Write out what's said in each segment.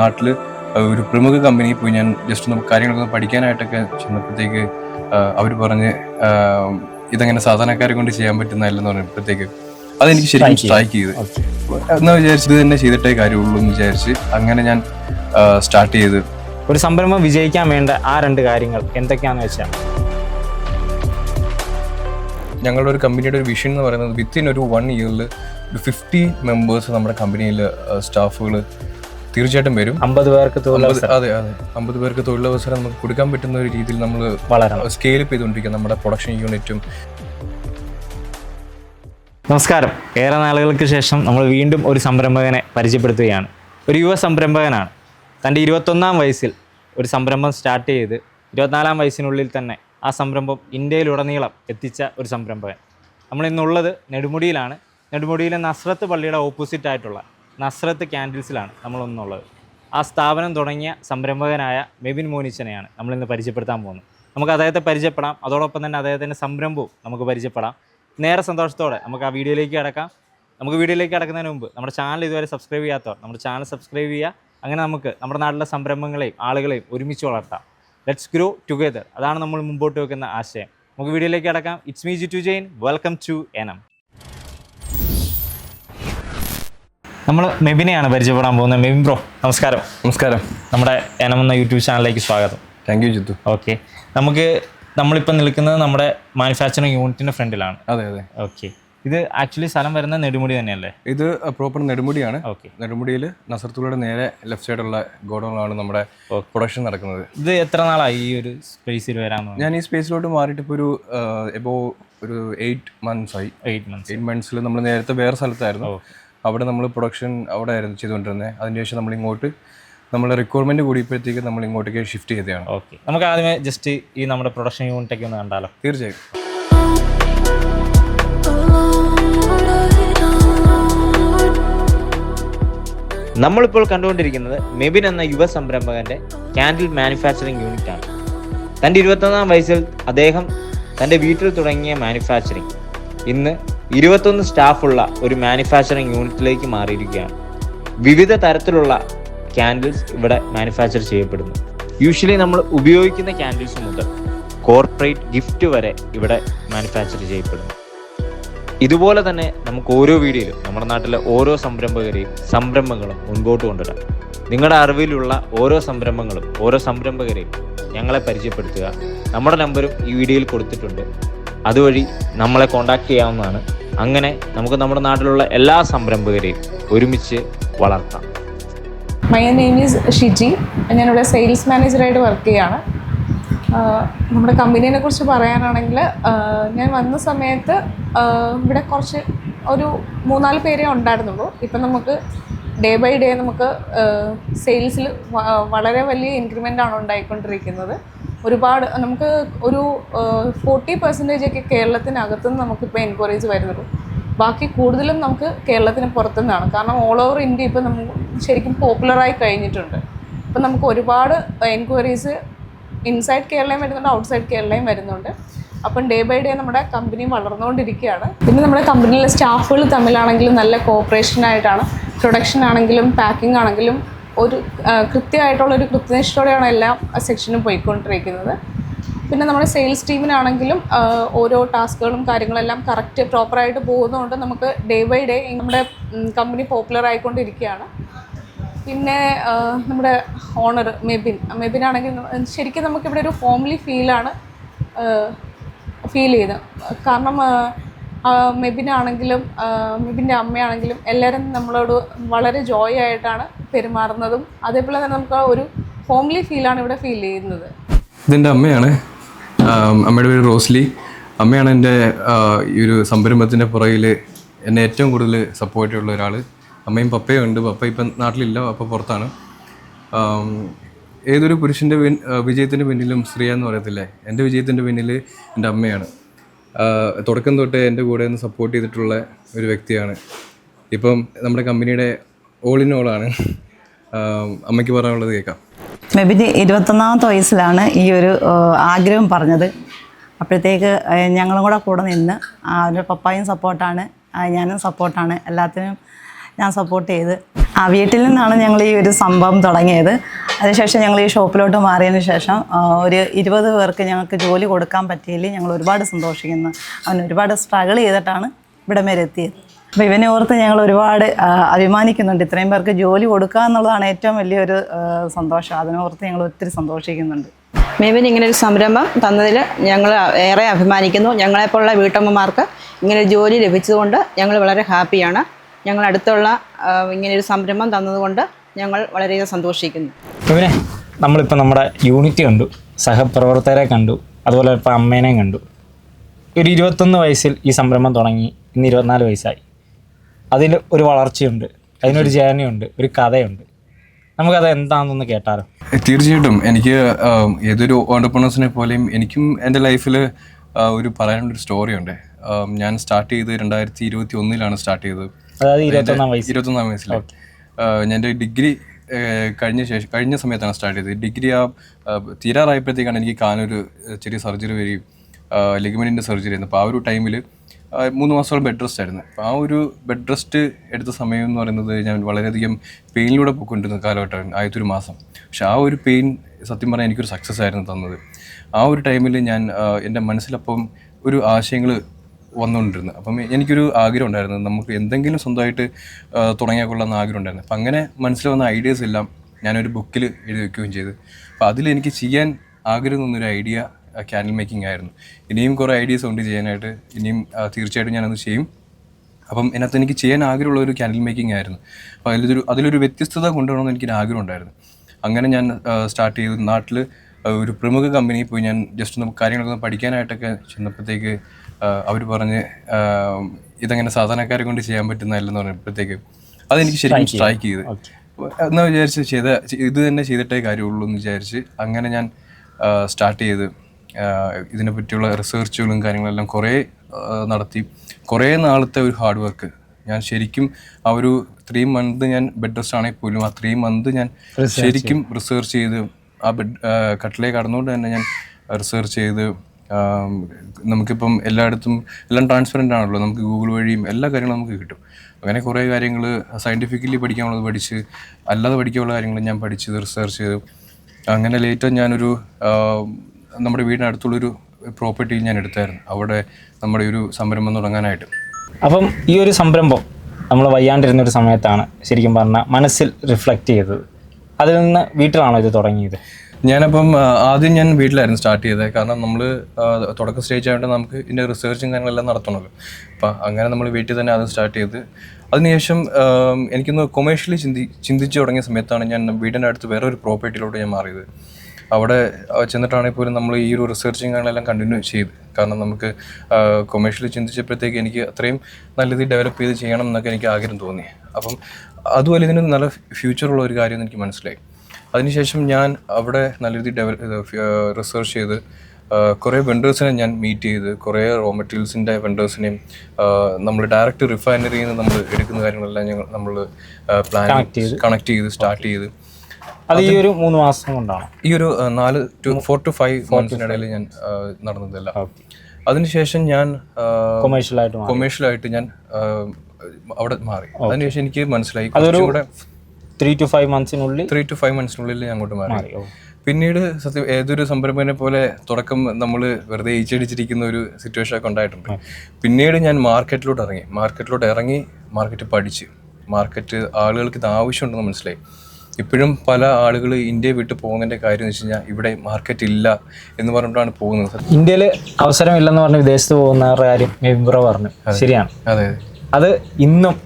നാട്ടിൽ ഒരു പ്രമുഖ കമ്പനിയിൽ പോയി ഞാൻ ജസ്റ്റ് ഒന്ന് കാര്യങ്ങളൊക്കെ പഠിക്കാനായിട്ടൊക്കെ ചെന്നപ്പോഴത്തേക്ക് അവർ പറഞ്ഞ് ഇതങ്ങനെ സാധാരണക്കാരെ കൊണ്ട് ചെയ്യാൻ പറ്റുന്നതല്ലെന്ന് പറഞ്ഞപ്പോഴത്തേക്ക് അതെനിക്ക് ശരിക്കും സ്ട്രൈക്ക് ചെയ്ത്. എന്നാ വിചാരിച്ചു ഇത് തന്നെ ചെയ്തിട്ടേ കാര്യമുള്ളൂ എന്ന് വിചാരിച്ച് അങ്ങനെ ഞാൻ സ്റ്റാർട്ട് ചെയ്ത്. ഒരു സംരംഭം വിജയിക്കാൻ വേണ്ട ആ രണ്ട് കാര്യങ്ങൾ എന്തൊക്കെയാണെന്ന് വെച്ചാൽ ഞങ്ങളുടെ ഒരു കമ്പനിയുടെ ഒരു വിഷൻ എന്ന് പറയുന്നത് വിത്തിൻ ഒരു വൺ ഇയറിൽ ഒരു ഫിഫ്റ്റി മെമ്പേഴ്സ് നമ്മുടെ കമ്പനിയിൽ സ്റ്റാഫുകൾ തീർച്ചയായിട്ടും വരും. അമ്പത് പേർക്ക് തൊഴിലവസരം. അതെ അതെ. അമ്പത് പേർക്ക് തൊഴിലവസരം നമുക്ക് കൊടുക്കാൻ പറ്റുന്ന ഒരു രീതിയിൽ നമ്മൾ സ്കെയിൽ അപ്പ് ചെയ്തുകൊണ്ടിരിക്കുക നമ്മുടെ പ്രൊഡക്ഷൻ യൂണിറ്റും. നമസ്കാരം. ഏറെ നാളുകൾക്ക് ശേഷം നമ്മൾ വീണ്ടും ഒരു സംരംഭകനെ പരിചയപ്പെടുത്തുകയാണ്. ഒരു യുവ സംരംഭകനാണ്. തന്റെ ഇരുപത്തൊന്നാം വയസ്സിൽ ഒരു സംരംഭം സ്റ്റാർട്ട് ചെയ്ത് ഇരുപത്തിനാലാം വയസ്സിനുള്ളിൽ തന്നെ ആ സംരംഭം ഇന്ത്യയിലുടനീളം എത്തിച്ച ഒരു സംരംഭകൻ. നമ്മളിന്നുള്ളത് നെടുമുടിയിലാണ്. നെടുമുടിയിലെ നസ്രത്ത് പള്ളിയുടെ ഓപ്പോസിറ്റ് ആയിട്ടുള്ള നസ്രത്ത് ക്യാൻഡിൽസിലാണ് നമ്മളൊന്നുള്ളത്. ആ സ്ഥാപനം തുടങ്ങിയ സംരംഭകനായ മെബിൻ മോനിച്ചനെയാണ് നമ്മളിന്ന് പരിചയപ്പെടുത്താൻ പോകുന്നത്. നമുക്ക് അദ്ദേഹത്തെ പരിചയപ്പെടാം. അതോടൊപ്പം തന്നെ അദ്ദേഹത്തിന്റെ സംരംഭവും നമുക്ക് പരിചയപ്പെടാം. നേരെ സന്തോഷത്തോടെ നമുക്ക് ആ വീഡിയോയിലേക്ക് കിടക്കാം. നമുക്ക് വീഡിയോയിലേക്ക് കിടക്കുന്നതിന് മുമ്പ് നമ്മുടെ ചാനൽ ഇതുവരെ സബ്സ്ക്രൈബ് ചെയ്യാത്തവർ നമ്മുടെ ചാനൽ സബ്സ്ക്രൈബ് ചെയ്യുക. അങ്ങനെ നമുക്ക് നമ്മുടെ നാട്ടിലെ സംരംഭങ്ങളെയും ആളുകളെയും ഒരുമിച്ച് വളർത്താം. ലെറ്റ്സ് ഗ്രോ ടുഗെദർ അതാണ് നമ്മൾ മുമ്പോട്ട് വെക്കുന്ന ആശയം. നമുക്ക് വീഡിയോയിലേക്ക് കിടക്കാം. It's me Jitu Jain welcome to എനം നമ്മൾ മെബിനെയാണ് പരിചയപ്പെടാൻ പോകുന്നത്. മെബിൻ ബ്രോ നമസ്കാരം. നമസ്കാരം. നമ്മുടെ എനം എന്ന യൂട്യൂബ് ചാനലിലേക്ക് സ്വാഗതം. Thank you Jithu. ഓക്കെ നമുക്ക് നമ്മളിപ്പോൾ നിൽക്കുന്നത് നമ്മുടെ മാനുഫാക്ചറിങ് യൂണിറ്റിന്റെ ഫ്രണ്ടിലാണ്. അതെ അതെ. ഓക്കെ ഇത് ആക്ച്വലി സ്ഥലം വരുന്ന നെടുമുടി തന്നെയല്ലേ? ഇത് പ്രോപ്പർ നെടുമുടിയാണ്. ഓക്കെ നെടുമുടിയിൽ നസർത്തുള്ളയുടെ നേരെ ലെഫ്റ്റ് സൈഡുള്ള ഗോഡൗണിലാണ് നമ്മുടെ പ്രൊഡക്ഷൻ നടക്കുന്നത്. ഇത് എത്ര നാളായി ഈ ഒരു സ്പേസിൽ വരാൻ ഞാൻ ഈ സ്പേസിലോട്ട് മാറിയിട്ട് ഇപ്പോൾ ഒരു എബോ ഒരു എയ്റ്റ് മന്ത്സ് ആയി. എയ്റ്റ് മന്ത്സ് എയ്റ്റ് മന്ത്സിൽ നമ്മൾ നേരത്തെ വേറെ സ്ഥലത്തായിരുന്നു. അവിടെ നമ്മൾ പ്രൊഡക്ഷൻ അവിടെ ആയിരുന്നു ചെയ്തുകൊണ്ടിരുന്നത് അതിനുശേഷം നമ്മൾ ഇങ്ങോട്ട് നമ്മളെ റിക്വയർമെന്റ് കൂടിയപ്പോഴത്തേക്ക് നമ്മൾ ഇങ്ങോട്ടേക്ക് ഷിഫ്റ്റ് ചെയ്തതാണ്. ഓക്കെ നമുക്ക് ആദ്യമേ ജസ്റ്റ് ഈ നമ്മുടെ പ്രൊഡക്ഷൻ യൂണിറ്റൊക്കെ ഒന്ന് കണ്ടാലോ? തീർച്ചയായും നമ്മളിപ്പോൾ കണ്ടുകൊണ്ടിരിക്കുന്നത് മെബിൻ എന്ന യുവ സംരംഭകന്റെ ക്യാൻഡിൽ മാനുഫാക്ചറിംഗ് യൂണിറ്റ് ആണ്. തന്റെ ഇരുപത്തൊന്നാം വയസ്സിൽ അദ്ദേഹം തന്റെ വീട്ടിൽ തുടങ്ങിയ മാനുഫാക്ചറിങ് ഇന്ന് ഇരുപത്തൊന്ന് സ്റ്റാഫുള്ള ഒരു മാനുഫാക്ചറിങ് യൂണിറ്റിലേക്ക് മാറിയിരിക്കുകയാണ്. വിവിധ തരത്തിലുള്ള ക്യാൻഡിൽസ് ഇവിടെ മാനുഫാക്ചർ ചെയ്യപ്പെടുന്നു. യൂഷ്വലി നമ്മൾ ഉപയോഗിക്കുന്ന ക്യാൻഡിൽസ് മുതൽ കോർപ്പറേറ്റ് ഗിഫ്റ്റ് വരെ ഇവിടെ മാനുഫാക്ചർ ചെയ്യപ്പെടുന്നു. ഇതുപോലെ തന്നെ നമുക്ക് ഓരോ വീഡിയോയിലും നമ്മുടെ നാട്ടിലെ ഓരോ സംരംഭകരെയും സംരംഭങ്ങളും മുൻപോട്ട് കൊണ്ടുവരാം. നിങ്ങളുടെ അറിവിലുള്ള ഓരോ സംരംഭങ്ങളും ഓരോ സംരംഭകരെയും ഞങ്ങളെ പരിചയപ്പെടുത്തുക. നമ്മുടെ നമ്പറും ഈ വീഡിയോയിൽ കൊടുത്തിട്ടുണ്ട്. അതുവഴി നമ്മളെ കോൺടാക്ട് ചെയ്യാവുന്നതാണ്. അങ്ങനെ നമുക്ക് നമ്മുടെ നാട്ടിലുള്ള എല്ലാ സംരംഭകരെയും ഒരുമിച്ച് വളർത്താം. മൈ നെയിം ഈസ് ഷിജി ഞാനിവിടെ സെയിൽസ് മാനേജറായിട്ട് വർക്ക് ചെയ്യാണ്. നമ്മുടെ കമ്പനീനെ കുറിച്ച് പറയാനാണെങ്കിൽ ഞാൻ വന്ന സമയത്ത് ഇവിടെ കുറച്ച് ഒരു മൂന്നാൽ പേരേ ഉണ്ടായിരുന്നുള്ളൂ. ഇപ്പം നമുക്ക് ഡേ ബൈ ഡേ നമുക്ക് സെയിൽസിൽ വളരെ വലിയ ഇൻക്രിമെന്റ് ആണ് ഉണ്ടായിക്കൊണ്ടിരിക്കുന്നത്. ഒരുപാട് നമുക്ക് ഒരു ഫോർട്ടി പെർസെന്റേജ് ഒക്കെ കേരളത്തിനകത്തുനിന്ന് നമുക്കിപ്പോൾ എൻക്വയറീസ് വരുന്നുള്ളൂ. ബാക്കി കൂടുതലും നമുക്ക് കേരളത്തിന് പുറത്തുനിന്നാണ്. കാരണം ഓൾ ഓവർ ഇന്ത്യ ഇപ്പം നമുക്ക് ശരിക്കും പോപ്പുലറായി കഴിഞ്ഞിട്ടുണ്ട്. അപ്പം നമുക്ക് ഒരുപാട് എൻക്വയറീസ് ഇൻസൈഡ് കേരളയും വരുന്നുണ്ട് ഔട്ട്സൈഡ് കേരളയും വരുന്നുണ്ട്. അപ്പം ഡേ ബൈ ഡേ നമ്മുടെ കമ്പനി വളർന്നുകൊണ്ടിരിക്കുകയാണ്. പിന്നെ നമ്മുടെ കമ്പനിയിലെ സ്റ്റാഫുകൾ തമ്മിലാണെങ്കിലും നല്ല കോപ്പറേഷൻ ആയിട്ടാണ്. പ്രൊഡക്ഷൻ ആണെങ്കിലും പാക്കിംഗ് ആണെങ്കിലും ഒരു കൃത്യമായിട്ടുള്ള ഒരു കൃത്യനിഷ്ഠയോടെയാണ് എല്ലാ സെക്ഷനും പോയിക്കൊണ്ടിരിക്കുന്നത്. പിന്നെ നമ്മുടെ സെയിൽസ് ടീമിനാണെങ്കിലും ഓരോ ടാസ്കുകളും കാര്യങ്ങളെല്ലാം കറക്റ്റ് പ്രോപ്പറായിട്ട് പോകുന്നതുകൊണ്ട് നമുക്ക് ഡേ ബൈ ഡേ നമ്മുടെ കമ്പനി പോപ്പുലർ ആയിക്കൊണ്ടിരിക്കുകയാണ്. പിന്നെ നമ്മുടെ ഓണർ മെബിൻ മെബിൻ ആണെങ്കിൽ ശരിക്കും നമുക്കിവിടെ ഒരു ഹോംലി ഫീലാണ് ഫീൽ ചെയ്തത്. കാരണം മെബിനാണെങ്കിലും മെബിന്റെ അമ്മയാണെങ്കിലും എല്ലാവരും നമ്മളോട് വളരെ ജോയ് ആയിട്ടാണ് പെരുമാറുന്നതും അതേപോലെ തന്നെ നമുക്ക് ഒരു ഹോംലി ഫീലാണ് ഇവിടെ ഫീൽ ചെയ്യുന്നത്. ഇതെന്റെ അമ്മയാണ്. അമ്മയുടെ പേര് റോസ്ലി. അമ്മയാണ് എന്റെ ഈ ഒരു സംരംഭത്തിന്റെ പുറകിൽ എന്നെ ഏറ്റവും കൂടുതൽ സപ്പോർട്ട് ഉള്ള ഒരാൾ അമ്മയും പപ്പയും ഉണ്ട്. പപ്പ ഇപ്പം നാട്ടിലില്ല. പപ്പ പുറത്താണ്. ഏതൊരു പുരുഷന്റെ വിജയത്തിന്റെ പിന്നിലും സ്ത്രീയാന്ന് പറയത്തില്ലേ? എന്റെ വിജയത്തിന്റെ പിന്നിൽ എന്റെ അമ്മയാണ്. തുടക്കം തൊട്ടേ എന്റെ കൂടെ ഒന്ന് സപ്പോർട്ട് ചെയ്തിട്ടുള്ള ഒരു വ്യക്തിയാണ്. ഇപ്പം നമ്മുടെ കമ്പനിയുടെ ഓൾ ഇൻ ഓൾ ആണ്. അമ്മയ്ക്ക് പറയാനുള്ളത് കേൾക്കാം. മെബിന് ഇരുപത്തൊന്നാമത്തെ വയസ്സിലാണ് ഈ ഒരു ആഗ്രഹം പറഞ്ഞത്. അപ്പോഴത്തേക്ക് ഞങ്ങളും കൂടെ കൂടെ നിന്ന് അവരുടെ പപ്പായും സപ്പോർട്ടാണ് ഞാനും സപ്പോർട്ടാണ് എല്ലാത്തിനും ഞാൻ സപ്പോർട്ട് ചെയ്ത്. ആ വീട്ടിൽ നിന്നാണ് ഞങ്ങൾ ഈ ഒരു സംഭവം തുടങ്ങിയത്. അതിനുശേഷം ഞങ്ങൾ ഈ ഷോപ്പിലോട്ട് മാറിയതിന് ശേഷം ഒരു ഇരുപത് പേർക്ക് ഞങ്ങൾക്ക് ജോലി കൊടുക്കാൻ പറ്റിയില്ല. ഞങ്ങൾ ഒരുപാട് സന്തോഷിക്കുന്നു. അവൻ ഒരുപാട് സ്ട്രഗിൾ ചെയ്തിട്ടാണ് ഇവിടം വരെ എത്തിയത്. അപ്പോൾ ഇവനെ ഓർത്ത് ഞങ്ങൾ ഒരുപാട് അഭിമാനിക്കുന്നുണ്ട്. ഇത്രയും പേർക്ക് ജോലി കൊടുക്കുക എന്നുള്ളതാണ് ഏറ്റവും വലിയൊരു സന്തോഷം. അതിനോർത്ത് ഞങ്ങൾ ഒത്തിരി സന്തോഷിക്കുന്നുണ്ട്. മേബിന് ഇങ്ങനെ ഒരു സംരംഭം തന്നതിൽ ഞങ്ങൾ ഏറെ അഭിമാനിക്കുന്നു. ഞങ്ങളെപ്പോലുള്ള വീട്ടമ്മമാർക്ക് ഇങ്ങനെ ജോലി ലഭിച്ചതുകൊണ്ട് ഞങ്ങൾ വളരെ ഹാപ്പിയാണ് ഞങ്ങൾ അടുത്തുള്ള ഇങ്ങനെ ഒരു സംരംഭം തന്നതുകൊണ്ട് ഞങ്ങൾ വളരെയധികം സന്തോഷിക്കുന്നു. ഇവനെ നമ്മളിപ്പോൾ നമ്മുടെ യൂണിറ്റ് കണ്ടു സഹപ്രവർത്തകരെ കണ്ടു അതുപോലെ ഇപ്പോൾ അമ്മേനെയും കണ്ടു. ഒരു ഇരുപത്തൊന്ന് വയസ്സിൽ ഈ സംരംഭം തുടങ്ങി ഇന്ന് ഇരുപത്തിനാല് വയസ്സായി. അതിൽ ഒരു വളർച്ചയുണ്ട് അതിനൊരു ജേർണിയുണ്ട് ഒരു കഥയുണ്ട്. നമുക്കത് എന്താണെന്നൊന്ന് കേട്ടാലോ? തീർച്ചയായിട്ടും. എനിക്ക് ഏതൊരു ഓണ്ടർപ്രണേഴ്സിനെ പോലെയും എനിക്കും എന്റെ ലൈഫിൽ ഒരു പറയാനുള്ളൊരു സ്റ്റോറിയുണ്ട് ഞാൻ സ്റ്റാർട്ട് ചെയ്ത് രണ്ടായിരത്തി ഇരുപത്തി ഒന്നിലാണ് സ്റ്റാർട്ട് ചെയ്തത്. അതായത് ഇരുപത്തൊന്നാം വയസ്സ് ഇരുപത്തൊന്നാം വയസ്സിൽ. ഞാൻ എന്റെ ഡിഗ്രി കഴിഞ്ഞ ശേഷം കഴിഞ്ഞ സമയത്താണ് സ്റ്റാർട്ട് ചെയ്തത്. ഡിഗ്രി ആ തീരാറായപ്പോഴത്തേക്കാണ് എനിക്ക് കാനൊരു ചെറിയ സർജറി വരികയും ലിഗമെന്റിന്റെ സർജറി ആയിരുന്നു. അപ്പോൾ ആ ഒരു ടൈമിൽ മൂന്ന് മാസത്തോളം ബെഡ് റെസ്റ്റ് ആയിരുന്നു. അപ്പോൾ ആ ഒരു ബെഡ് റെസ്റ്റ് എടുത്ത സമയം എന്ന് പറയുന്നത് ഞാൻ വളരെയധികം പെയിനിലൂടെ പോയിക്കൊണ്ടിരുന്ന കാലഘട്ടമായിരുന്നു ആദ്യത്തെ ഒരു മാസം. പക്ഷെ ആ ഒരു പെയിൻ സത്യം പറഞ്ഞാൽ എനിക്കൊരു സക്സസ് ആയിരുന്നു തന്നത്. ആ ഒരു ടൈമിൽ ഞാൻ എന്റെ മനസ്സിലപ്പം ഒരു ആശയങ്ങൾ വന്നുകൊണ്ടിരുന്നത്. അപ്പം എനിക്കൊരു ആഗ്രഹം ഉണ്ടായിരുന്നു. നമുക്ക് എന്തെങ്കിലും സ്വന്തമായിട്ട് തുടങ്ങിയാൽ കൊള്ളാമെന്ന് ആഗ്രഹം ഉണ്ടായിരുന്നു. അപ്പം അങ്ങനെ മനസ്സിൽ വന്ന ഐഡിയാസ് എല്ലാം ഞാനൊരു ബുക്കിൽ എഴുതി വെക്കുകയും ചെയ്തു. അപ്പോൾ അതിൽ എനിക്ക് ചെയ്യാൻ ആഗ്രഹം തന്നൊരു ഐഡിയ ക്യാൻഡിൽ മേക്കിംഗ് ആയിരുന്നു. ഇനിയും കുറേ ഐഡിയസ് ഉണ്ട് ചെയ്യാനായിട്ട്. ഇനിയും തീർച്ചയായിട്ടും ഞാനത് ചെയ്യും. അപ്പം ഇതിനകത്ത് എനിക്ക് ചെയ്യാൻ ആഗ്രഹമുള്ള ഒരു ക്യാൻഡിൽ മേക്കിംഗ് ആയിരുന്നു. അപ്പോൾ അതിലൊരു അതിലൊരു വ്യത്യസ്തത കൊണ്ടുവരണമെന്ന് എനിക്കൊരു ആഗ്രഹം ഉണ്ടായിരുന്നു. അങ്ങനെ ഞാൻ സ്റ്റാർട്ട് ചെയ്തു. നാട്ടിൽ ഒരു പ്രമുഖ കമ്പനിയിൽ പോയി ഞാൻ ജസ്റ്റ് ഒന്ന് കാര്യങ്ങളൊക്കെ പഠിക്കാനായിട്ടൊക്കെ ചെന്നപ്പോഴത്തേക്ക് അവർ പറഞ്ഞ് ഇതങ്ങനെ സാധാരണക്കാരെ കൊണ്ട് ചെയ്യാൻ പറ്റുന്നതല്ലെന്ന് പറഞ്ഞപ്പോഴത്തേക്ക് അതെനിക്ക് ശരിക്കും സ്ട്രൈക്ക് ചെയ്ത്. എന്നാ വിചാരിച്ച് ചെയ്ത ഇത് തന്നെ ചെയ്തിട്ടേ കാര്യമുള്ളൂ എന്ന് വിചാരിച്ച് അങ്ങനെ ഞാൻ സ്റ്റാർട്ട് ചെയ്ത് ഇതിനെ പറ്റിയുള്ള റിസർച്ചുകളും കാര്യങ്ങളെല്ലാം കുറേ നടത്തി. കുറേ നാളത്തെ ഒരു ഹാർഡ് വർക്ക് ഞാൻ ശരിക്കും ആ ഒരു ത്രീ മന്ത് ഞാൻ ബെഡ് റെസ്റ്റ് ആണെങ്കിൽ പോലും ആ ത്രീ മന്ത് ഞാൻ ശരിക്കും റിസർച്ച് ചെയ്ത് ആ ബെഡ് കട്ടിലേക്ക് കടന്നുകൊണ്ട് തന്നെ ഞാൻ റിസർച്ച് ചെയ്ത് നമുക്കിപ്പം എല്ലായിടത്തും എല്ലാം ട്രാൻസ്പെറന്റ് ആണല്ലോ. നമുക്ക് ഗൂഗിൾ വഴിയും എല്ലാ കാര്യങ്ങളും നമുക്ക് കിട്ടും. അങ്ങനെ കുറേ കാര്യങ്ങൾ സയന്റിഫിക്കലി പഠിക്കാനുള്ളത് പഠിച്ച് അല്ലാതെ പഠിക്കാനുള്ള കാര്യങ്ങൾ ഞാൻ പഠിച്ച് റിസർച്ച് ചെയ്തു. അങ്ങനെ ലേറ്റർ ഞാനൊരു നമ്മുടെ വീടിനടുത്തുള്ളൊരു പ്രോപ്പർട്ടി ഞാൻ എടുത്തായിരുന്നു. അവിടെ നമ്മുടെ ഒരു സംരംഭം തുടങ്ങാനായിട്ട്. അപ്പം ഈ ഒരു സംരംഭം നമ്മൾ വയ്യാണ്ടിരുന്ന ഒരു സമയത്താണ് ശരിക്കും പറഞ്ഞാൽ മനസ്സിൽ റിഫ്ലക്റ്റ് ചെയ്തത്. അതിൽ നിന്ന് വീട്ടിലാണോ ഇത് തുടങ്ങിയത്? ഞാനപ്പം ആദ്യം ഞാൻ വീട്ടിലായിരുന്നു സ്റ്റാർട്ട് ചെയ്തത്. കാരണം നമ്മൾ തുടക്ക സ്റ്റേജ് ആയതുകൊണ്ട് നമുക്ക് ഇതിന്റെ റിസർച്ചും കാര്യങ്ങളെല്ലാം നടത്തണമല്ലോ. അപ്പം അങ്ങനെ നമ്മൾ വീട്ടിൽ തന്നെ ആദ്യം സ്റ്റാർട്ട് ചെയ്ത് അതിനുശേഷം എനിക്കൊന്ന് കൊമേഴ്ഷ്യലി ചിന്തി ചിന്തിച്ച് തുടങ്ങിയ സമയത്താണ് ഞാൻ വീടിന്റെ അടുത്ത് വേറെ ഒരു പ്രോപ്പർട്ടിയിലോട്ട് ഞാൻ മാറിയത്. അവിടെ ചെന്നിട്ടാണെങ്കിൽ പോലും നമ്മൾ ഈ ഒരു റിസർച്ചും കാര്യങ്ങളെല്ലാം കണ്ടിന്യൂ ചെയ്ത്. കാരണം നമുക്ക് കൊമേഴ്ഷ്യലി ചിന്തിച്ചപ്പോഴത്തേക്ക് എനിക്ക് അത്രയും നല്ല രീതിയിൽ ഡെവലപ്പ് ചെയ്ത് ചെയ്യണം എന്നൊക്കെ എനിക്ക് ആഗ്രഹം തോന്നി. അപ്പം അതുപോലെ ഇതിന് നല്ല ഫ്യൂച്ചറുള്ള ഒരു കാര്യം എനിക്ക് മനസ്സിലായി. അതിനുശേഷം ഞാൻ അവിടെ നല്ല രീതിയിൽ ഡെവലപ്പ് റിസർച്ച് ചെയ്ത് കുറേ വെണ്ടേഴ്സിനെ ഞാൻ മീറ്റ് ചെയ്ത് കുറേ റോ മെറ്റീരിയൽസിന്റെ വെണ്ടേഴ്സിനെയും നമ്മൾ ഡയറക്റ്റ് റിഫൈനറിയിൽ നിന്ന് നമ്മൾ എടുക്കുന്ന കാര്യങ്ങളെല്ലാം ഞങ്ങൾ നമ്മൾ പ്ലാൻ കണക്ട് ചെയ്ത്. സ്റ്റാർട്ട് ചെയ്ത് അത് ഈ ഒരു മൂന്ന് മാസം കൊണ്ടാണ്? ഈ ഒരു നാല് ടു ഫോർ ടു ഫൈവ് മന്ത്സിനിടയിൽ ഞാൻ നടന്നതല്ല. അതിനുശേഷം ഞാൻ കൊമേഴ്ഷ്യലായിട്ട്. കൊമേഴ്ഷ്യലായിട്ട് ഞാൻ അവിടെ മാറി. അതിനുശേഷം എനിക്ക് മനസ്സിലായി. കുറച്ചും കൂടെ ത്രീ ടു ഫൈവ് മന്ത്സിനുള്ളിൽ ത്രീ ടു ഫൈവ് മന്ത്സിനുള്ളിൽ ഞാൻ അങ്ങോട്ട് മാറി. പിന്നീട് സത്യം ഏതൊരു സംരംഭനെ പോലെ തുടക്കം നമ്മൾ വെറുതെ ഈച്ചടിച്ചിരിക്കുന്ന ഒരു സിറ്റുവേഷൻ ഒക്കെ ഉണ്ടായിട്ടുണ്ട്. പിന്നീട് ഞാൻ മാർക്കറ്റിലോട്ട് ഇറങ്ങി. മാർക്കറ്റിലോട്ട് ഇറങ്ങി മാർക്കറ്റ് പഠിച്ച്. മാർക്കറ്റ് ആളുകൾക്ക് ഇത് ആവശ്യമുണ്ടെന്ന് മനസ്സിലായി. ഇപ്പോഴും പല ആളുകൾ ഇന്ത്യ വിട്ടു പോകുന്നതിന്റെ കാര്യം എന്ന് വെച്ച് കഴിഞ്ഞാൽ ഇവിടെ മാർക്കറ്റ് ഇല്ല എന്ന് പറഞ്ഞിട്ടാണ് പോകുന്നത്. ഇന്ത്യയിൽ അവസരമില്ലെന്ന് പറഞ്ഞ് വിദേശത്ത് പോകുന്നവരുടെ കാര്യം പറഞ്ഞു. ശരിയാണ്. അതെ. അത് ഇന്നും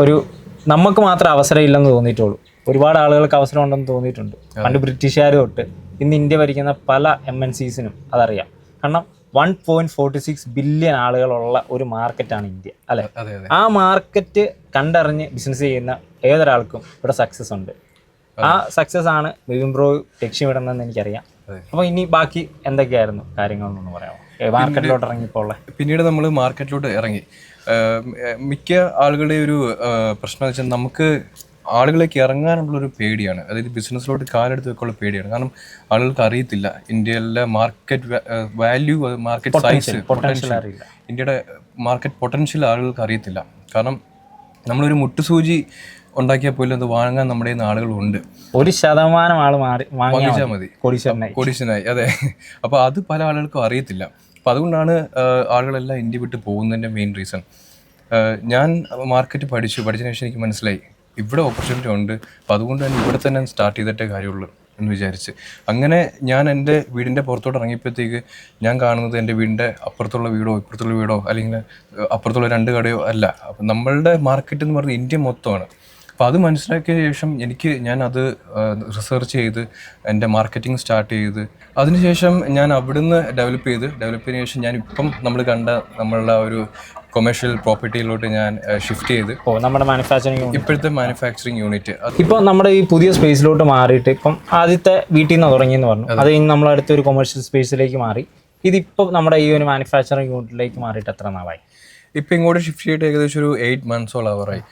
ഒരു നമുക്ക് മാത്രം അവസരം ഇല്ലെന്ന് തോന്നിയിട്ടുള്ളൂ. ഒരുപാട് ആളുകൾക്ക് അവസരം ഉണ്ടെന്ന് തോന്നിയിട്ടുണ്ട് പണ്ട് ബ്രിട്ടീഷുകാർ തൊട്ട് ഇന്ന് ഇന്ത്യ ഭരിക്കുന്ന പല എം എൻ സീസിനും അതറിയാം. കാരണം one point forty six billion ആളുകളുള്ള ഒരു മാർക്കറ്റാണ് ഇന്ത്യ അല്ലെ? ആ മാർക്കറ്റ് കണ്ടറിഞ്ഞ് ബിസിനസ് ചെയ്യുന്ന ഏതൊരാൾക്കും ഇവിടെ സക്സസ് ഉണ്ട്. ആ സക്സസ് ആണ് ബിബിൻ ബ്രോ ലക്ഷ്യമിടുന്നതെന്ന് എനിക്കറിയാം. അപ്പോൾ ഇനി ബാക്കി എന്തൊക്കെയായിരുന്നു കാര്യങ്ങളെന്നൊന്ന് പറയാമോ? മാർക്കറ്റിലോട്ട് ഇറങ്ങിയപ്പോൾ പിന്നീട് നമ്മൾ മാർക്കറ്റിലോട്ട് ഇറങ്ങി. മിക്ക ആളുകളുടെ ഒരു പ്രശ്നം വെച്ചാൽ നമുക്ക് ആളുകളേക്ക് ഇറങ്ങാനുള്ള ഒരു പേടിയാണ്. അതായത് ബിസിനസ്സിലോട്ട് കാലെടുത്ത് വെക്കാനുള്ള പേടിയാണ്. കാരണം ആളുകൾക്ക് അറിയത്തില്ല. ഇന്ത്യയിലെ market value market size potential അറിയില്ല. ഇന്ത്യയുടെ മാർക്കറ്റ് പൊട്ടൻഷ്യൽ ആളുകൾക്ക് അറിയത്തില്ല. കാരണം നമ്മളൊരു മുട്ടുസൂചി ഉണ്ടാക്കിയാൽ പോലും അത് വാങ്ങാൻ നമ്മുടെ ആളുകളുണ്ട്. ഒരു ശതമാനം ആൾ മാറി വാങ്ങിച്ചാൽ മതി. കൊടിശനായി അതെ. അപ്പോൾ അത് പല ആളുകൾക്കും അറിയത്തില്ല. അപ്പോൾ അതുകൊണ്ടാണ് ആളുകളെല്ലാം ഇന്ത്യ വിട്ട് പോകുന്നതിന്റെ മെയിൻ റീസൺ ഞാൻ മാർക്കറ്റ് പഠിച്ചു. പഠിച്ചതിന് ശേഷം എനിക്ക് മനസ്സിലായി ഇവിടെ ഓപ്പർച്യൂണിറ്റി ഉണ്ട്. അപ്പോൾ അതുകൊണ്ട് തന്നെ ഇവിടെ തന്നെ സ്റ്റാർട്ട് ചെയ്തിട്ടേ കാര്യമുള്ളൂ എന്ന് വിചാരിച്ച്. അങ്ങനെ ഞാൻ എന്റെ വീടിന്റെ പുറത്തോട്ട് ഇറങ്ങിയപ്പോഴത്തേക്ക് ഞാൻ കാണുന്നത് എന്റെ വീടിന്റെ അപ്പുറത്തുള്ള വീടോ ഇപ്പുറത്തുള്ള വീടോ അല്ലെങ്കിൽ അപ്പുറത്തുള്ള രണ്ട് കടയോ അല്ല. അപ്പം നമ്മളുടെ മാർക്കറ്റ് എന്ന് പറയുന്നത് ഇന്ത്യ മൊത്തമാണ്. അപ്പോൾ അത് മനസ്സിലാക്കിയ ശേഷം എനിക്ക് ഞാൻ അത് റിസർച്ച് ചെയ്ത് എന്റെ മാർക്കറ്റിംഗ് സ്റ്റാർട്ട് ചെയ്ത് അതിനുശേഷം ഞാൻ അവിടുന്ന് ഡെവലപ്പ് ചെയ്ത് ഡെവലപ്പ് ചെയ്തതിനു ശേഷം ഞാൻ ഇപ്പം നമ്മൾ കണ്ട നമ്മളുടെ ഒരു കൊമേഴ്ഷ്യൽ പ്രോപ്പർട്ടിയിലോട്ട് ഞാൻ ഷിഫ്റ്റ് ചെയ്ത്. ഓ നമ്മുടെ മാനുഫാക്ചറിങ് ഇപ്പോഴത്തെ മാനുഫാക്ചറിങ് യൂണിറ്റ് ഇപ്പോൾ നമ്മുടെ ഈ പുതിയ സ്പേസിലോട്ട് മാറിയിട്ട് ഇപ്പം ആദ്യത്തെ വീട്ടിൽ നിന്ന് തുടങ്ങിയെന്ന് പറഞ്ഞു. അത്. കഴിഞ്ഞ് നമ്മൾ അടുത്ത ഒരു കൊമേഴ്ഷ്യൽ സ്പേസിലേക്ക് മാറി. ഇതിപ്പോൾ നമ്മുടെ ഈ ഒരു മാനുഫാക്ചറിങ് യൂണിറ്റിലേക്ക് മാറിയിട്ട് എത്ര നാളായി? ഇപ്പം ഇങ്ങോട്ട് ഷിഫ്റ്റ് ചെയ്തിട്ട് ഏകദേശം ഒരു എയ്റ്റ് മന്ത്സോളം അവറായി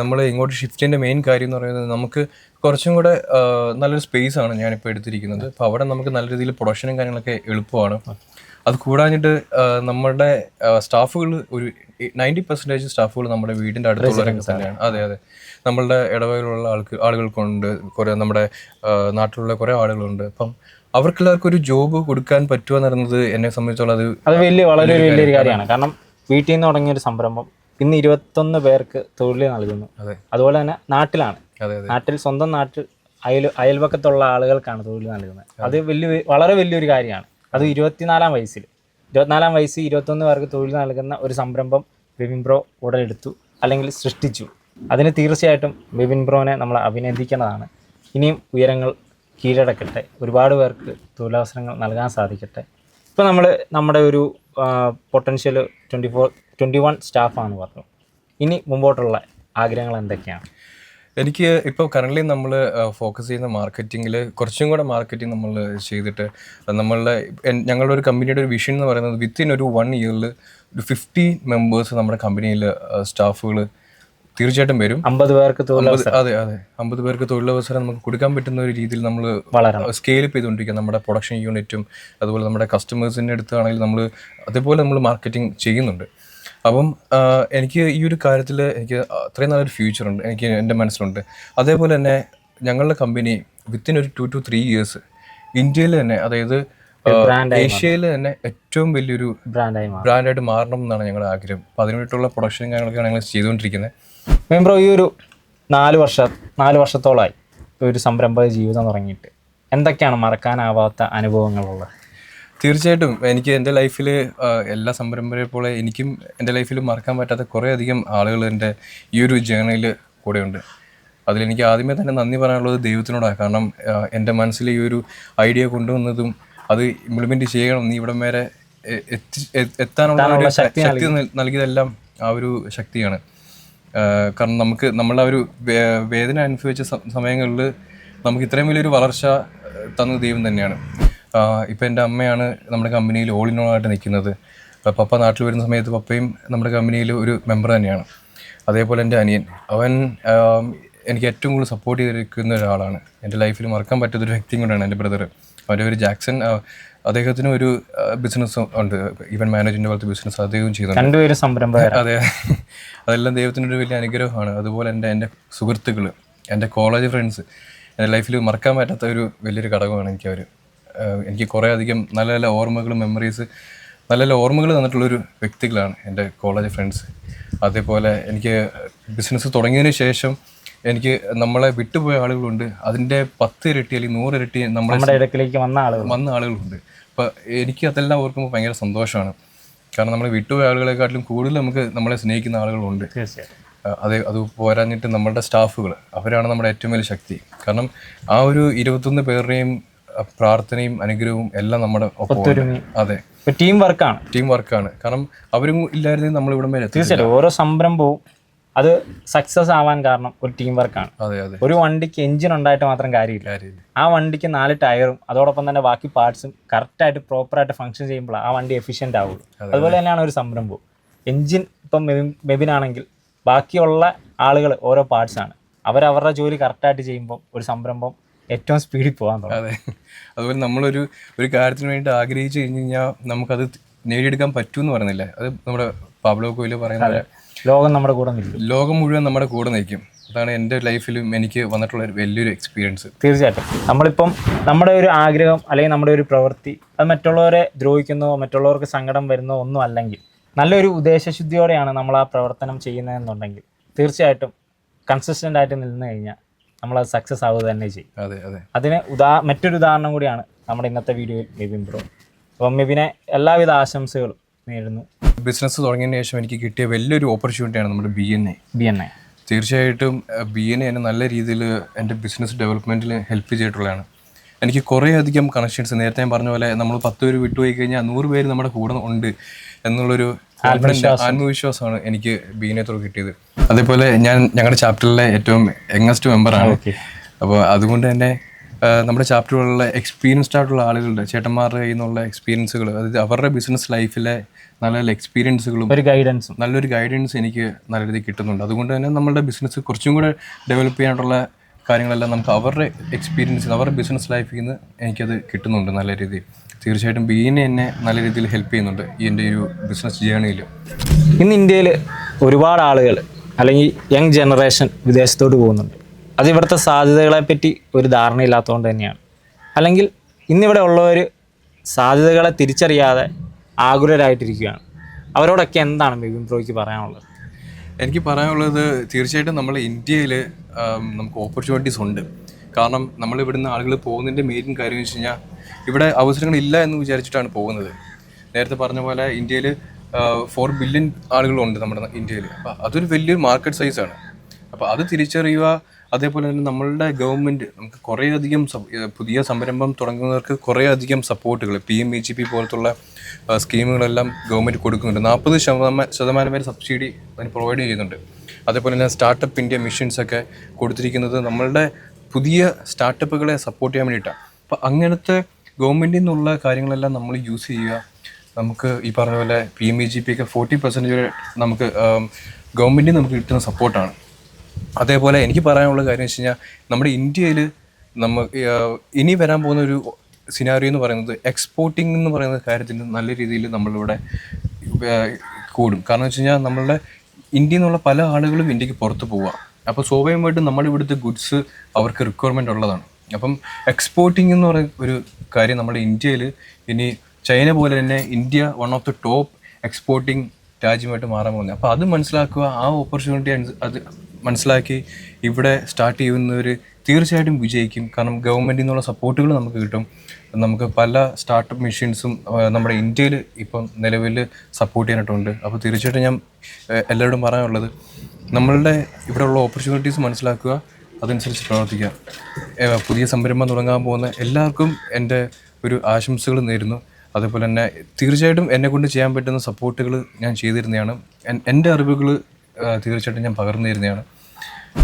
നമ്മൾ ഇങ്ങോട്ട് ഷിഫ്റ്റിന്റെ മെയിൻ കാര്യം എന്ന് പറയുന്നത് നമുക്ക് കുറച്ചും കൂടെ നല്ലൊരു സ്പേസ് ആണ് ഞാനിപ്പോൾ എടുത്തിരിക്കുന്നത്. അപ്പോൾ അവിടെ നമുക്ക് നല്ല രീതിയിൽ പ്രൊഡക്ഷനും കാര്യങ്ങളൊക്കെ എളുപ്പമാണ്. അത് കൂടാഞ്ഞിട്ട് നമ്മുടെ സ്റ്റാഫുകൾ ഒരു നയന്റി പെർസെന്റേജ് സ്റ്റാഫുകൾ നമ്മുടെ വീടിന്റെ അടുത്തുള്ളവരൊക്കെ തന്നെയാണ്. അതെ അതെ. നമ്മളുടെ ഇടവയിലുള്ള ആൾക്ക് ആളുകൾക്കുണ്ട്. കുറേ നമ്മുടെ നാട്ടിലുള്ള കുറേ ആളുകളുണ്ട്. അപ്പം അവർക്കെല്ലാവർക്കും ഒരു ജോബ് കൊടുക്കാൻ പറ്റുക എന്ന് പറയുന്നത് എന്നെ സംബന്ധിച്ചോളം അത് അത് വലിയ വളരെ വലിയൊരു കാര്യമാണ്. കാരണം വീട്ടിൽ നിന്ന് തുടങ്ങിയ ഒരു സംരംഭം ഇന്ന് ഇരുപത്തൊന്ന് പേർക്ക് തൊഴിൽ നൽകുന്നു. അതെ. അതുപോലെ തന്നെ നാട്ടിലാണ്. നാട്ടിൽ സ്വന്തം നാട്ടിൽ അയൽ അയൽപക്കത്തുള്ള ആളുകൾക്കാണ് തൊഴിൽ നൽകുന്നത്. അത്. വലിയ വളരെ വലിയൊരു കാര്യമാണ്. അത് ഇരുപത്തിനാലാം വയസ്സിൽ. ഇരുപത്തിനാലാം വയസ്സിൽ ഇരുപത്തൊന്ന് പേർക്ക് തൊഴിൽ നൽകുന്ന ഒരു സംരംഭം ബിബിൻ ബ്രോ ഉടലെടുത്തു അല്ലെങ്കിൽ സൃഷ്ടിച്ചു. അതിന് തീർച്ചയായിട്ടും ബിബിൻ ബ്രോനെ നമ്മൾ അഭിനന്ദിക്കേണ്ടതാണ് ഇനിയും ഉയരങ്ങൾ കീഴടക്കട്ടെ. ഒരുപാട് പേർക്ക് തൊഴിലവസരങ്ങൾ നൽകാൻ സാധിക്കട്ടെ. ഇപ്പോൾ നമ്മൾ നമ്മുടെ ഒരു potential twenty four twenty one സ്റ്റാഫാണ് പറഞ്ഞു. ഇനി മുമ്പോട്ടുള്ള ആഗ്രഹങ്ങൾ എന്തൊക്കെയാണ്? എനിക്ക് ഇപ്പോൾ കറന്റ്ലി നമ്മൾ ഫോക്കസ് ചെയ്യുന്ന മാർക്കറ്റിങ്ങിൽ കുറച്ചും കൂടെ മാർക്കറ്റിംഗ് നമ്മൾ ചെയ്തിട്ട് നമ്മളുടെ ഞങ്ങളുടെ ഒരു കമ്പനിയുടെ ഒരു വിഷൻ എന്ന് പറയുന്നത് വിത്തിൻ ഒരു വൺ ഇയറിൽ ഒരു ഫിഫ്റ്റി മെമ്പേഴ്സ് നമ്മുടെ കമ്പനിയിൽ സ്റ്റാഫുകൾ തീർച്ചയായിട്ടും വരും. അമ്പത് പേർക്ക് അതെ അതെ. അമ്പത് പേർക്ക് തൊഴിലവസരം നമുക്ക് കൊടുക്കാൻ പറ്റുന്ന ഒരു രീതിയിൽ നമ്മൾ സ്കെയിൽ അപ്പ് ചെയ്തുകൊണ്ടിരിക്കുക. നമ്മുടെ പ്രൊഡക്ഷൻ യൂണിറ്റും അതുപോലെ നമ്മുടെ കസ്റ്റമേഴ്സിന്റെ അടുത്താണെങ്കിൽ നമ്മൾ അതേപോലെ നമ്മൾ മാർക്കറ്റിംഗ് ചെയ്യുന്നുണ്ട്. അപ്പം എനിക്ക് ഈ ഒരു കാര്യത്തിൽ എനിക്ക് അത്രയും നല്ലൊരു ഫ്യൂച്ചർ ഉണ്ട്. എനിക്ക് എന്റെ മനസ്സിലുണ്ട്. അതേപോലെ തന്നെ ഞങ്ങളുടെ കമ്പനി വിത്തിൻ ഒരു ടു ടു ത്രീ ഇയേഴ്സ് ഇന്ത്യയിൽ തന്നെ അതായത് ഏഷ്യയിൽ തന്നെ ഏറ്റവും വലിയൊരു ബ്രാൻഡായിട്ട് മാറണം എന്നാണ് ഞങ്ങളുടെ ആഗ്രഹം. അപ്പം അതിനുവേണ്ടിയിട്ടുള്ള പ്രൊഡക്ഷൻ കാര്യങ്ങളൊക്കെയാണ് ഞങ്ങൾ ചെയ്തുകൊണ്ടിരിക്കുന്നത്. ബ്രോ ഈ ഒരു നാല് വർഷം നാല് വർഷത്തോളമായി ഒരു സംരംഭക ജീവിതം തുടങ്ങിയിട്ട്. എന്തൊക്കെയാണ് മറക്കാനാവാത്ത അനുഭവങ്ങളുള്ളത്? തീർച്ചയായിട്ടും എനിക്ക് എന്റെ ലൈഫിൽ എല്ലാ സംരംഭരെ പോലെ എനിക്കും എന്റെ ലൈഫിൽ മറക്കാൻ പറ്റാത്ത കുറേ അധികം ആളുകൾ എന്റെ ഈ ഒരു ജേണയിൽ കൂടെയുണ്ട്. അതിലെനിക്ക് ആദ്യമേ തന്നെ നന്ദി പറയാനുള്ളത് ദൈവത്തിനോടാണ്. കാരണം എന്റെ മനസ്സിൽ ഈ ഒരു ഐഡിയ കൊണ്ടുവന്നതും അത് ഇംപ്ലിമെന്റ് ചെയ്യണം നീ ഇവിടം വരെ എത്തി എത്താനുള്ള ഒരു ശക്തി നൽ- നൽകിയതെല്ലാം ആ ഒരു ശക്തിയാണ്. കാരണം നമുക്ക് നമ്മളെ ഒരു വേദന അനുഭവിച്ച സമയങ്ങളിൽ നമുക്ക് ഇത്രയും വലിയൊരു വളർച്ച തന്ന തന്നത് ദൈവം തന്നെയാണ്. ഇപ്പം എന്റെ അമ്മയാണ് നമ്മുടെ കമ്പനിയിൽ ഓൾ ഇൻ ഓൾ ആയിട്ട് നിൽക്കുന്നത് പപ്പ നാട്ടിൽ വരുന്ന സമയത്ത് പപ്പയും നമ്മുടെ കമ്പനിയിൽ ഒരു മെമ്പർ തന്നെയാണ്. അതേപോലെ എന്റെ അനിയൻ. അവൻ എനിക്ക് ഏറ്റവും കൂടുതൽ സപ്പോർട്ട് ചെയ്തിരിക്കുന്ന ഒരാളാണ്. എന്റെ ലൈഫിൽ മറക്കാൻ പറ്റാത്തൊരു വ്യക്തിയും കൂടെയാണ് എന്റെ ബ്രദർ അവന്റെ ഒരു ജാക്സൺ. അദ്ദേഹത്തിനും ഒരു ബിസിനസ് ഉണ്ട്. ഈവൻ മാനേജ്മെന്റ് പോലത്തെ ബിസിനസ് അദ്ദേഹവും ചെയ്യുന്നുണ്ട്. അതെ. അതെല്ലാം ദൈവത്തിന്റെ ഒരു വലിയ അനുഗ്രഹമാണ്. അതുപോലെ എന്റെ എന്റെ സുഹൃത്തുക്കൾ എന്റെ കോളേജ് ഫ്രണ്ട്സ് എന്റെ ലൈഫിൽ മറക്കാൻ പറ്റാത്ത ഒരു വലിയൊരു ഘടകമാണ് എനിക്ക് അവർ എനിക്ക് കുറേ അധികം നല്ല നല്ല ഓർമ്മകളും മെമ്മറീസ് നല്ല നല്ല ഓർമ്മകൾ തന്നിട്ടുള്ളൊരു വ്യക്തികളാണ് എന്റെ കോളേജ് ഫ്രണ്ട്സ് അതേപോലെ എനിക്ക് ബിസിനസ് തുടങ്ങിയതിന് ശേഷം എനിക്ക് നമ്മളെ വിട്ടുപോയ ആളുകളുണ്ട്. അതിന്റെ പത്ത് ഇരട്ടി അല്ലെങ്കിൽ നൂറ് ഇരട്ടി നമ്മളെ നമ്മുടെ ഇടക്കിലേക്ക് വന്ന ആളുകൾ. വന്ന ആളുകളുണ്ട്. അപ്പോൾ എനിക്ക് അതെല്ലാം ഓർക്കുമ്പോൾ ഭയങ്കര സന്തോഷമാണ്. കാരണം നമ്മൾ വിട്ടുപോയ ആളുകളെക്കാട്ടിലും കൂടുതൽ നമുക്ക് നമ്മളെ സ്നേഹിക്കുന്ന ആളുകളുണ്ട്. അതെ അത് പോരാഞ്ഞിട്ട് നമ്മളുടെ സ്റ്റാഫുകൾ അവരാണ് നമ്മുടെ ഏറ്റവും വലിയ ശക്തി. കാരണം ആ ഒരു ഇരുപത്തൊന്ന് പേരുടെയും പ്രാർത്ഥനയും അനുഗ്രഹവും എല്ലാം നമ്മുടെ ഒപ്പം അതെ. ടീം വർക്കാണ് ടീം വർക്കാണ് കാരണം അവരും ഇല്ലായിരുന്നെങ്കിൽ നമ്മൾ ഇവിടെ വരെ തീർച്ചയായിട്ടും. ഓരോ സംരംഭവും അത് സക്സസ് ആവാൻ കാരണം ഒരു ടീം വർക്കാണ് അതെ അതെ. ഒരു വണ്ടിക്ക് എഞ്ചിൻ ഉണ്ടായിട്ട് മാത്രം കാര്യമില്ല. ആ വണ്ടിക്ക് നാല് ടയറും അതോടൊപ്പം തന്നെ ബാക്കി പാർട്സും കറക്റ്റായിട്ട് പ്രോപ്പറായിട്ട് ഫങ്ഷൻ ചെയ്യുമ്പോൾ ആ വണ്ടി എഫിഷ്യന്റ് ആവുള്ളൂ. അതുപോലെ തന്നെയാണ് ഒരു സംരംഭവും. എഞ്ചിൻ ഇപ്പം മെബിൻ മെബിനാണെങ്കിൽ ബാക്കിയുള്ള ആളുകൾ ഓരോ പാർട്സാണ് അവരവരുടെ ജോലി കറക്റ്റായിട്ട് ചെയ്യുമ്പോൾ ഒരു സംരംഭം ഏറ്റവും സ്പീഡിൽ പോകാൻ തുടങ്ങും. അതെ. അതുപോലെ നമ്മളൊരു ഒരു കാര്യത്തിന് വേണ്ടി ആഗ്രഹിച്ചു കഴിഞ്ഞ് കഴിഞ്ഞാൽ നമുക്കത് നേടിയെടുക്കാൻ പറ്റുമെന്ന് പറയുന്നില്ല? അത് നമ്മുടെ പാബ്ലോ കോയിൽ പറയുന്ന ലോകം നമ്മുടെ കൂടെ നിൽക്കും. ലോകം മുഴുവൻ നമ്മുടെ കൂടെ നിൽക്കും. അതാണ് എന്റെ ലൈഫിലും എനിക്ക് വന്നിട്ടുള്ള ഒരു വലിയൊരു എക്സ്പീരിയൻസ് തീർച്ചയായിട്ടും. നമ്മളിപ്പം നമ്മുടെ ഒരു ആഗ്രഹം അല്ലെങ്കിൽ നമ്മുടെ ഒരു പ്രവൃത്തി അത് മറ്റുള്ളവരെ ദ്രോഹിക്കുന്നോ മറ്റുള്ളവർക്ക് സങ്കടം വരുന്നോ ഒന്നും അല്ലെങ്കിൽ നല്ലൊരു ഉദ്ദേശശുദ്ധിയോടെയാണ് നമ്മൾ ആ പ്രവർത്തനം ചെയ്യുന്നതെന്നുണ്ടെങ്കിൽ തീർച്ചയായിട്ടും കൺസിസ്റ്റന്റ് ആയിട്ട് നിന്ന് കഴിഞ്ഞാൽ നമ്മളത് സക്സസ് ആവുക തന്നെ ചെയ്യും. അതെ അതെ. അതിന് ഉദാ മറ്റൊരു ഉദാഹരണം കൂടിയാണ് നമ്മുടെ ഇന്നത്തെ വീഡിയോയിൽ മെബിൻ ബ്രോ. അപ്പം മെബിനെ എല്ലാവിധ ആശംസകളും നേരുന്നു. ബിസിനസ് തുടങ്ങിയതിന് ശേഷം എനിക്ക് കിട്ടിയ വലിയൊരു ഓപ്പർച്യൂണിറ്റിയാണ് നമ്മുടെ B N A B N A തീർച്ചയായിട്ടും ബി എൻ എന്നെ നല്ല രീതിയിൽ എന്റെ ബിസിനസ് ഡെവലപ്മെന്റിൽ ഹെൽപ്പ് ചെയ്തിട്ടുള്ളതാണ്. എനിക്ക് കുറേ അധികം കണക്ഷൻസ് നേരത്തെ ഞാൻ പറഞ്ഞ പോലെ നമ്മൾ പത്ത് പേര് വിട്ടുപോയി കഴിഞ്ഞാൽ നൂറ് പേര് നമ്മുടെ കൂടെ ഉണ്ട് എന്നുള്ളൊരു ആത്മവിശ്വാസമാണ് എനിക്ക് ബീനെ ത്രൂ കിട്ടിയത്. അതേപോലെ ഞാൻ ഞങ്ങളുടെ ചാപ്റ്ററിലെ ഏറ്റവും യങ്ങസ്റ്റ് മെമ്പറാണ് അപ്പോൾ അതുകൊണ്ട് തന്നെ നമ്മുടെ ചാപ്റ്ററുകളിലെ എക്സ്പീരിയൻസ്ഡ് ആയിട്ടുള്ള ആളുകളുടെ ചേട്ടന്മാരുടെ കയ്യിൽ നിന്നുള്ള എക്സ്പീരിയൻസുകൾ അതായത് അവരുടെ ബിസിനസ് ലൈഫിലെ നല്ല നല്ല എക്സ്പീരിയൻസുകളും ഒരു ഗൈഡൻസും നല്ലൊരു ഗൈഡൻസ് എനിക്ക് നല്ല രീതിയിൽ കിട്ടുന്നുണ്ട്. അതുകൊണ്ട് തന്നെ നമ്മുടെ ബിസിനസ് കുറച്ചും കൂടെ ഡെവലപ്പ് ചെയ്യാനുള്ള കാര്യങ്ങളെല്ലാം നമുക്ക് അവരുടെ എക്സ്പീരിയൻസ് അവരുടെ ബിസിനസ് ലൈഫിൽ നിന്ന് എനിക്കത് കിട്ടുന്നുണ്ട് നല്ല രീതിയിൽ. തീർച്ചയായിട്ടും ബീനെ എന്നെ നല്ല രീതിയിൽ ഹെൽപ്പ് ചെയ്യുന്നുണ്ട് ഈ എന്റെ ഒരു ബിസിനസ് ജേണിയിൽ ഇന്ന് ഇന്ത്യയിൽ ഒരുപാട് ആളുകൾ അല്ലെങ്കിൽ യങ് ജനറേഷൻ വിദേശത്തോട്ട് പോകുന്നുണ്ട്. അത് ഇവിടുത്തെ സാധ്യതകളെപ്പറ്റി ഒരു ധാരണയില്ലാത്തതുകൊണ്ട് തന്നെയാണ്. അല്ലെങ്കിൽ ഇന്നിവിടെ ഉള്ളവർ സാധ്യതകളെ തിരിച്ചറിയാതെ ആകുലരായിട്ടിരിക്കുകയാണ്. അവരോടൊക്കെ എന്താണ് ബിബിൻ പ്രോയ്ക്ക് പറയാനുള്ളത്? എനിക്ക് പറയാനുള്ളത് തീർച്ചയായിട്ടും നമ്മൾ ഇന്ത്യയിൽ നമുക്ക് ഓപ്പർച്യൂണിറ്റീസ് ഉണ്ട്. കാരണം നമ്മൾ ഇവിടുന്ന് ആളുകൾ പോകുന്നതിന്റെ മെയിൻ കാര്യം എന്ന് വെച്ച് കഴിഞ്ഞാൽ ഇവിടെ അവസരങ്ങൾ ഇല്ല എന്ന് വിചാരിച്ചിട്ടാണ് പോകുന്നത്. നേരത്തെ പറഞ്ഞ പോലെ ഇന്ത്യയിൽ ഫോർ ബില്യൺ ആളുകളുണ്ട് നമ്മുടെ ഇന്ത്യയിൽ അപ്പോൾ അതൊരു വലിയൊരു മാർക്കറ്റ് സൈസാണ് അപ്പോൾ അത് തിരിച്ചറിയുക അതേപോലെ തന്നെ നമ്മളുടെ ഗവൺമെന്റ് നമുക്ക് കുറേയധികം പുതിയ സംരംഭം തുടങ്ങുന്നവർക്ക് കുറേയധികം സപ്പോർട്ടുകൾ P M E G P പോലത്തുള്ള സ്കീമുകളെല്ലാം ഗവൺമെന്റ് കൊടുക്കുന്നുണ്ട്. നാൽപ്പത് ശതമാനം ശതമാനം വരെ സബ്സിഡി അതിന് പ്രൊവൈഡ് ചെയ്യുന്നുണ്ട്. അതേപോലെ തന്നെ സ്റ്റാർട്ടപ്പ് ഇന്ത്യ മിഷൻസ് ഒക്കെ കൊടുത്തിരിക്കുന്നത് നമ്മളുടെ പുതിയ സ്റ്റാർട്ടപ്പുകളെ സപ്പോർട്ട് ചെയ്യാൻ വേണ്ടിയിട്ടാണ് അപ്പോൾ അങ്ങനത്തെ ഗവൺമെന്റിൽ നിന്നുള്ള കാര്യങ്ങളെല്ലാം നമ്മൾ യൂസ് ചെയ്യുക. നമുക്ക് ഈ പറഞ്ഞ പോലെ P M E G P ഒക്കെ ഫോർട്ടി പെർസെന്റേജ് വരെ നമുക്ക് ഗവൺമെന്റിൽ നമുക്ക് കിട്ടുന്ന സപ്പോർട്ടാണ് അതേപോലെ എനിക്ക് പറയാനുള്ള കാര്യം വെച്ച് കഴിഞ്ഞാൽ നമ്മുടെ ഇന്ത്യയിൽ നമ്മ ഇനി വരാൻ പോകുന്ന ഒരു സിനാറിയോ എന്ന് പറയുന്നത് എക്സ്പോർട്ടിംഗ് എന്ന് പറയുന്ന കാര്യത്തിന് നല്ല രീതിയിൽ നമ്മളിവിടെ കൂടും. കാരണം വെച്ച് കഴിഞ്ഞാൽ നമ്മളുടെ ഇന്ത്യയിൽ നിന്നുള്ള പല ആളുകളും ഇന്ത്യയ്ക്ക് പുറത്ത് പോവുക അപ്പോൾ സ്വാഭാവികമായിട്ടും നമ്മുടെ ഇവിടുത്തെ ഗുഡ്സ് അവർക്ക് റിക്വയർമെന്റ് ഉള്ളതാണ്. അപ്പം എക്സ്പോർട്ടിംഗ് എന്ന് പറയുന്ന ഒരു കാര്യം നമ്മുടെ ഇന്ത്യയിൽ ഇനി ചൈന പോലെ തന്നെ India one of the top exporting രാജ്യമായിട്ട് മാറാൻ പോകുന്നത്. അപ്പോൾ അത് മനസ്സിലാക്കുക ആ ഓപ്പർച്യൂണിറ്റി അത് മനസ്സിലാക്കി ഇവിടെ സ്റ്റാർട്ട് ചെയ്യുന്നവർ തീർച്ചയായിട്ടും വിജയിക്കും. കാരണം ഗവൺമെന്റിൽ നിന്നുള്ള സപ്പോർട്ടുകൾ നമുക്ക് കിട്ടും. നമുക്ക് പല സ്റ്റാർട്ടപ്പ് മെഷീൻസും നമ്മുടെ ഇന്ത്യയിൽ ഇപ്പം നിലവിൽ സപ്പോർട്ട് ചെയ്യാനായിട്ടുണ്ട്. അപ്പോൾ തീർച്ചയായിട്ടും ഞാൻ എല്ലാവരോടും പറയാനുള്ളത് നമ്മളുടെ ഇവിടെയുള്ള ഓപ്പർച്യൂണിറ്റീസ് മനസ്സിലാക്കുക അതനുസരിച്ച് പ്രവർത്തിക്കാം പുതിയ സംരംഭം തുടങ്ങാൻ പോകുന്ന എല്ലാവർക്കും എന്റെ ഒരു ആശംസകൾ നേരുന്നു. അതേപോലെ തന്നെ തീർച്ചയായിട്ടും എന്നെ കൊണ്ട് ചെയ്യാൻ പറ്റുന്ന സപ്പോർട്ടുകൾ ഞാൻ ചെയ്തിരുന്നതാണ്. എന്റെ അറിവുകൾ തീർച്ചയായിട്ടും ഞാൻ പകർന്നു തരുന്നതാണ്.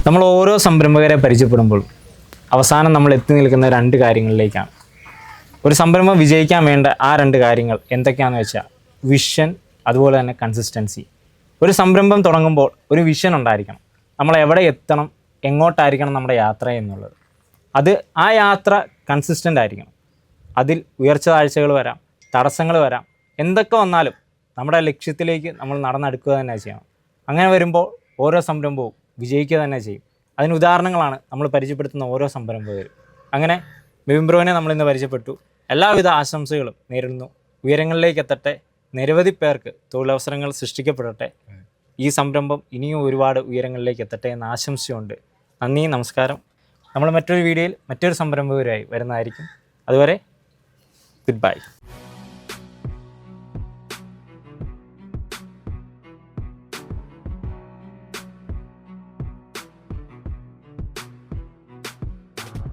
നമ്മൾ ഓരോ സംരംഭകരെ പരിചയപ്പെടുമ്പോൾ അവസാനം നമ്മൾ എത്തി നിൽക്കുന്ന രണ്ട് കാര്യങ്ങളിലേക്കാണ്. ഒരു സംരംഭം വിജയിക്കാൻ വേണ്ട ആ രണ്ട് കാര്യങ്ങൾ എന്തൊക്കെയാണെന്ന് വെച്ചാൽ വിഷൻ അതുപോലെ തന്നെ കൺസിസ്റ്റൻസി ഒരു സംരംഭം തുടങ്ങുമ്പോൾ ഒരു വിഷൻ ഉണ്ടായിരിക്കണം. നമ്മൾ എവിടെ എത്തണം എങ്ങോട്ടായിരിക്കണം നമ്മുടെ യാത്ര എന്നുള്ളത്. അത് ആ യാത്ര കൺസിസ്റ്റന്റ് ആയിരിക്കണം. അതിൽ ഉയർച്ച താഴ്ചകൾ വരാം തടസ്സങ്ങൾ വരാം. എന്തൊക്കെ വന്നാലും നമ്മുടെ ലക്ഷ്യത്തിലേക്ക് നമ്മൾ നടന്നെടുക്കുക തന്നെ ചെയ്യണം. അങ്ങനെ വരുമ്പോൾ ഓരോ സംരംഭവും വിജയിക്കുക തന്നെ ചെയ്യും. അതിന് ഉദാഹരണങ്ങളാണ് നമ്മൾ പരിചയപ്പെടുത്തുന്ന ഓരോ സംരംഭകരും. അങ്ങനെ ബിംബ്രോനെ നമ്മൾ ഇന്ന് പരിചയപ്പെട്ടു. എല്ലാവിധ ആശംസകളും നേരിടുന്നു ഉയരങ്ങളിലേക്ക് എത്തട്ടെ. നിരവധി പേർക്ക് തൊഴിലവസരങ്ങൾ സൃഷ്ടിക്കപ്പെടട്ടെ. ഈ സംരംഭം ഇനിയും ഒരുപാട് ഉയരങ്ങളിലേക്ക് എത്തട്ടെ എന്ന ആശംസയുണ്ട്. നന്ദി നമസ്കാരം. നമ്മൾ മറ്റൊരു വീഡിയോയിൽ മറ്റൊരു സംരംഭകരായി വരുന്നതായിരിക്കും. അതുവരെ ഗുഡ് ബൈ